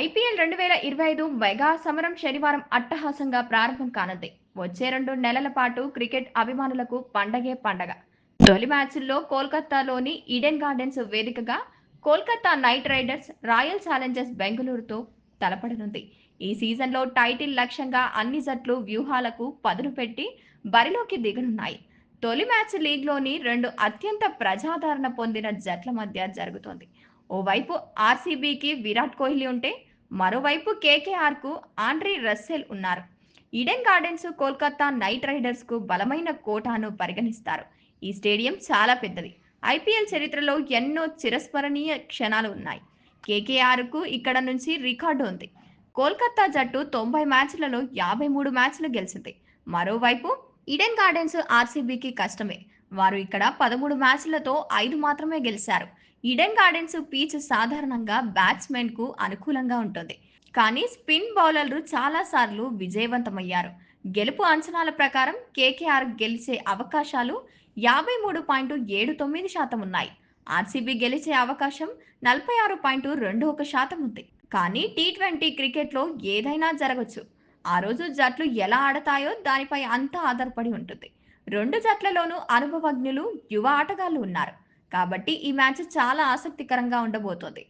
IPL రెండు వేల ఇరవై ఐదు మెగా సమరం శనివారం అట్టహాసంగా ప్రారంభం కానుంది. వచ్చే రెండు నెలల పాటు క్రికెట్ అభిమానులకు పండగే పండగ. తొలి మ్యాచ్ల్లో కోల్కతాలోని ఈడెన్ గార్డెన్స్ వేదికగా Kolkata Knight Riders Royal Challengers బెంగళూరుతో తలపడనుంది. ఈ సీజన్లో టైటిల్ లక్ష్యంగా అన్ని జట్లు వ్యూహాలకు పదును పెట్టి బరిలోకి దిగనున్నాయి. తొలి మ్యాచ్ లీగ్లోని రెండు అత్యంత ప్రజాదరణ పొందిన జట్ల మధ్య జరుగుతోంది. ఓవైపు ఆర్సీబీకి విరాట్ కోహ్లీ ఉంటే మరోవైపు కేకేఆర్కు ఆండ్రీ రస్సెల్ ఉన్నారు. ఈడెన్ గార్డెన్స్ కోల్కతా నైట్ రైడర్స్కు బలమైన కోటాను పరిగణిస్తారు. ఈ స్టేడియం చాలా పెద్దది. ఐపీఎల్ చరిత్రలో ఎన్నో చిరస్మరణీయ క్షణాలు ఉన్నాయి. కేకేఆర్కు ఇక్కడ నుంచి రికార్డు ఉంది. కోల్కతా జట్టు తొంభై మ్యాచ్లలో యాభై మూడు మ్యాచ్లు గెలిచింది. మరోవైపు ఈడెన్ గార్డెన్స్ ఆర్సీబీకి కష్టమే. వారు ఇక్కడ పదమూడు మ్యాచ్లతో ఐదు మాత్రమే గెలిచారు. ఈడెన్ గార్డెన్స్ పీచ్ సాధారణంగా బ్యాట్స్మెన్కు అనుకూలంగా ఉంటుంది. కానీ స్పిన్ బౌలర్లు చాలా సార్లు విజయవంతమయ్యారు. గెలుపు అంచనాల ప్రకారం కేకేఆర్ గెలిచే అవకాశాలు యాభై మూడు పాయింట్ ఏడు తొమ్మిది శాతం ఉన్నాయి. ఆర్సీబీ గెలిచే అవకాశం నలభై ఆరు పాయింట్ రెండు ఒక శాతం ఉంది. కానీ టీ ట్వంటీ క్రికెట్లో ఏదైనా జరగచ్చు. ఆ రోజు జట్లు ఎలా ఆడతాయో దానిపై అంతా ఆధారపడి ఉంటుంది. రెండు జట్లలోనూ అనుభవజ్ఞులు యువ ఆటగాళ్ళు ఉన్నారు. కాబట్టి ఈ మ్యాచ్ చాలా ఆసక్తికరంగా ఉండబోతోంది.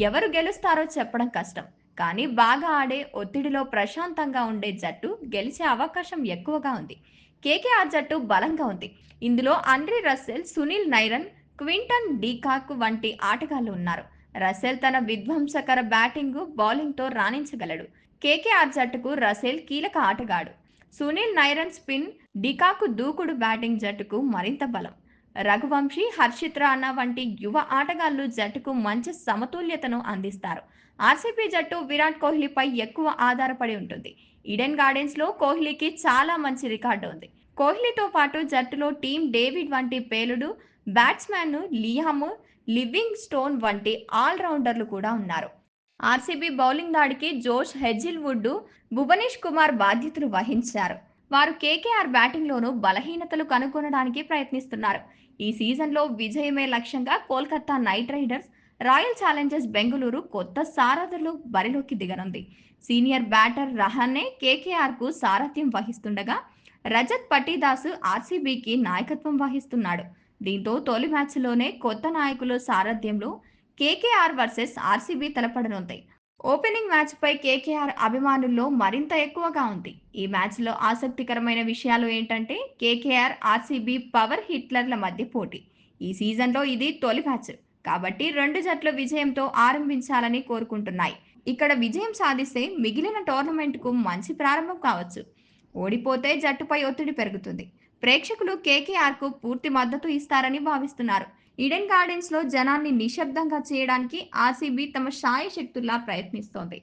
ఎవరు గెలుస్తారో చెప్పడం కష్టం. కానీ బాగా ఆడే ఒత్తిడిలో ప్రశాంతంగా ఉండే జట్టు గెలిచే అవకాశం ఎక్కువగా ఉంది. కేకేఆర్ జట్టు బలంగా ఉంది. ఇందులో Andre Russell Sunil Narine Quinton de Kock వంటి ఆటగాళ్ళు ఉన్నారు. రసెల్ తన విధ్వంసకర బ్యాటింగ్ బౌలింగ్తో రాణించగలడు. కేకేఆర్ జట్టుకు రసెల్ కీలక ఆటగాడు. సునీల్ నైరన్ స్పిన్ డికాకు దూకుడు బ్యాటింగ్ జట్టుకు మరింత బలం. రఘువంశీ హర్షిత్ రాణా వంటి యువ ఆటగాళ్ళు జట్టుకు మంచి సమతుల్యతను అందిస్తారు. ఆర్సీపీ జట్టు విరాట్ కోహ్లీపై ఎక్కువ ఆధారపడి ఉంటుంది. ఈడెన్ గార్డెన్స్లో కోహ్లీకి చాలా మంచి రికార్డు ఉంది. కోహ్లీతో పాటు జట్టులో టీమ్ డేవిడ్ వంటి పేలుడు బ్యాట్స్మెన్ లియాము లివింగ్ స్టోన్ వంటి ఆల్రౌండర్లు కూడా ఉన్నారు. ఆర్సీబీ బౌలింగ్ దాడికి జోష్ హెజిల్వుడ్ భువనేష్ కుమార్ బాధ్యతలు వహించారు. వారు కేకేఆర్ బ్యాటింగ్లోనూ బలహీనతలు కనుగొనడానికి ప్రయత్నిస్తున్నారు. ఈ సీజన్లో విజయమే లక్ష్యంగా Kolkata Knight Riders Royal Challengers Bengaluru కొత్త సారథులు బరిలోకి దిగనుంది. సీనియర్ బ్యాటర్ రహానే కేకేఆర్కు సారథ్యం వహిస్తుండగా రజత్ పటీదాసు ఆర్సీబీకి నాయకత్వం వహిస్తున్నాడు. దీంతో తొలి మ్యాచ్లోనే కొత్త నాయకుల సారథ్యంలో కేకేఆర్ వర్సెస్ ఆర్సీబీ తలపడనుంది. ఓపెనింగ్ మ్యాచ్పై కేకేఆర్ అభిమానుల్లో మరింత ఎక్కువగా ఉంది. ఈ మ్యాచ్లో ఆసక్తికరమైన విషయాలు ఏంటంటే కేకేఆర్ ఆర్సీబీ పవర్ హిట్లర్ల మధ్య పోటీ. ఈ సీజన్లో ఇది తొలి మ్యాచ్. కాబట్టి రెండు జట్లు విజయంతో ఆరంభించాలని కోరుకుంటున్నాయి. ఇక్కడ విజయం సాధిస్తే మిగిలిన టోర్నమెంట్కు మంచి ప్రారంభం కావచ్చు. ఓడిపోతే జట్టుపై ఒత్తిడి పెరుగుతుంది. ప్రేక్షకులు కేకేఆర్కు పూర్తి మద్దతు ఇస్తారని భావిస్తున్నారు. ఈడెన్ గార్డెన్స్లో జనాన్ని నిశ్శబ్దంగా చేయడానికి ఆర్సీబీ తమ శాయశక్తుల్లా ప్రయత్నిస్తోంది.